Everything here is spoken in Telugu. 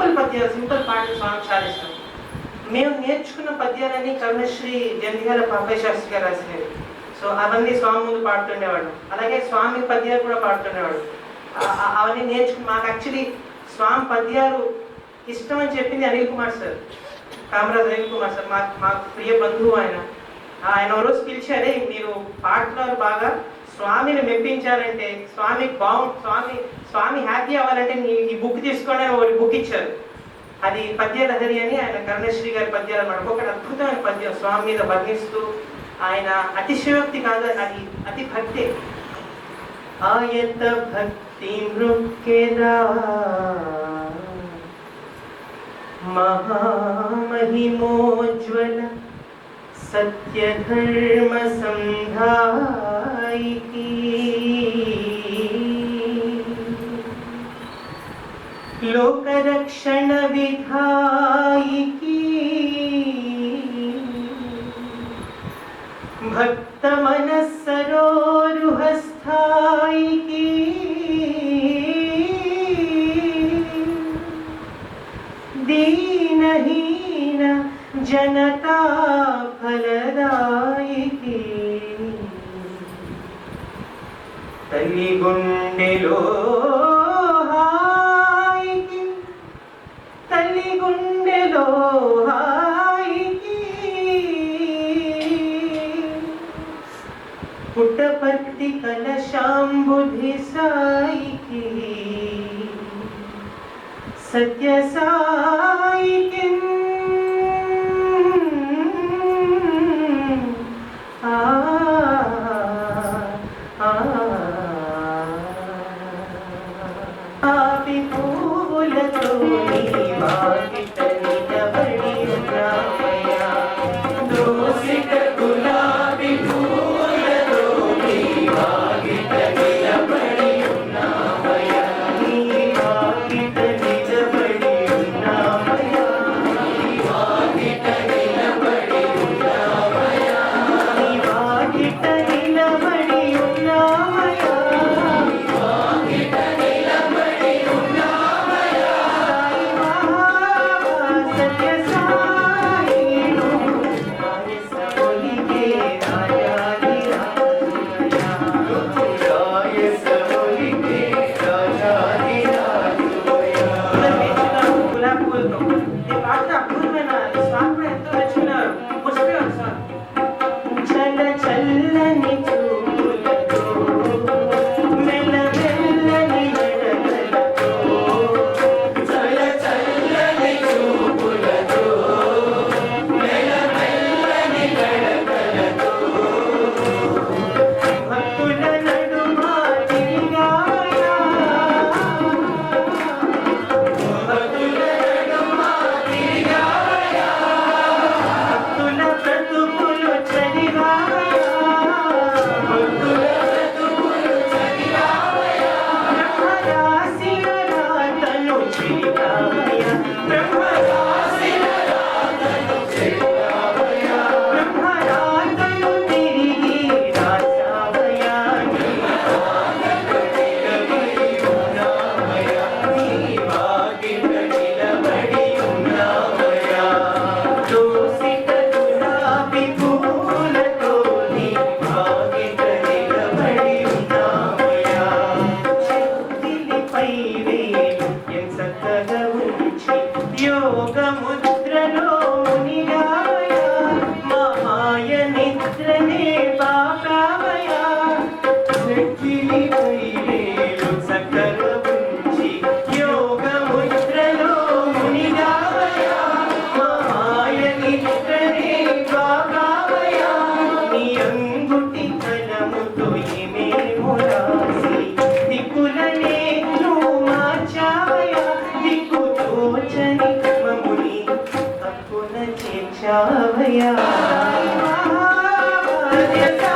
సింపుల్ పద్యాలు సింపుల్ పాటలు స్వామి చాలా ఇష్టం. మేము నేర్చుకున్న పద్యాలన్నీ కర్మశ్రీ జంధ్యాల పాపయ్య శాస్త్రి గారు రాసినవి. సో అవన్నీ స్వామి ముందు పాడుతుండేవాడు అలాగే స్వామి పద్యాలు కూడా పాడుతుండేవాడు అవన్నీ నేర్చుకుని మాకు యాక్చువల్లీ స్వామి పద్యాలు ఇష్టం అని చెప్పింది అనిల్ కుమార్ సార్. కామరాజ్ అనిల్ కుమార్ సార్. మా మాకు ప్రియ బంధువు ఆయన. ఆయన ఒక రోజు పిలిచారే మీరు పాడుతున్నారు బాగా. స్వామిని మెప్పించాలంటే స్వామి బాగు స్వామి స్వామి హ్యాపీ అవ్వాలంటే నీ ఈ బుక్ తీసుకోండి అని ఒకటి బుక్ ఇచ్చారు. అది పద్యలహరి అని ఆయన కరుణశ్రీ గారి పద్యాలు అన్నమాట ఒకటి అద్భుతమైన పద్యం. స్వామి మీద వర్ణిస్తూ ఆయన అతిశయోక్తి కాదు అది అతి భక్తి. ఆయత భక్తి మృక్కెదా మహామహిమోజ్వల सत्य धर्म संधाई की लोक रक्षण विधाई की भक्त मन सरोहस्थाई की दीनहीन जनता ఫలదాయికి తల్లి గుండెలో హాయికి. తల్లి గుండెలో హాయికి. పుట్టపర్తి కలశాంబుధి సాయికి. సత్య خير Gracias.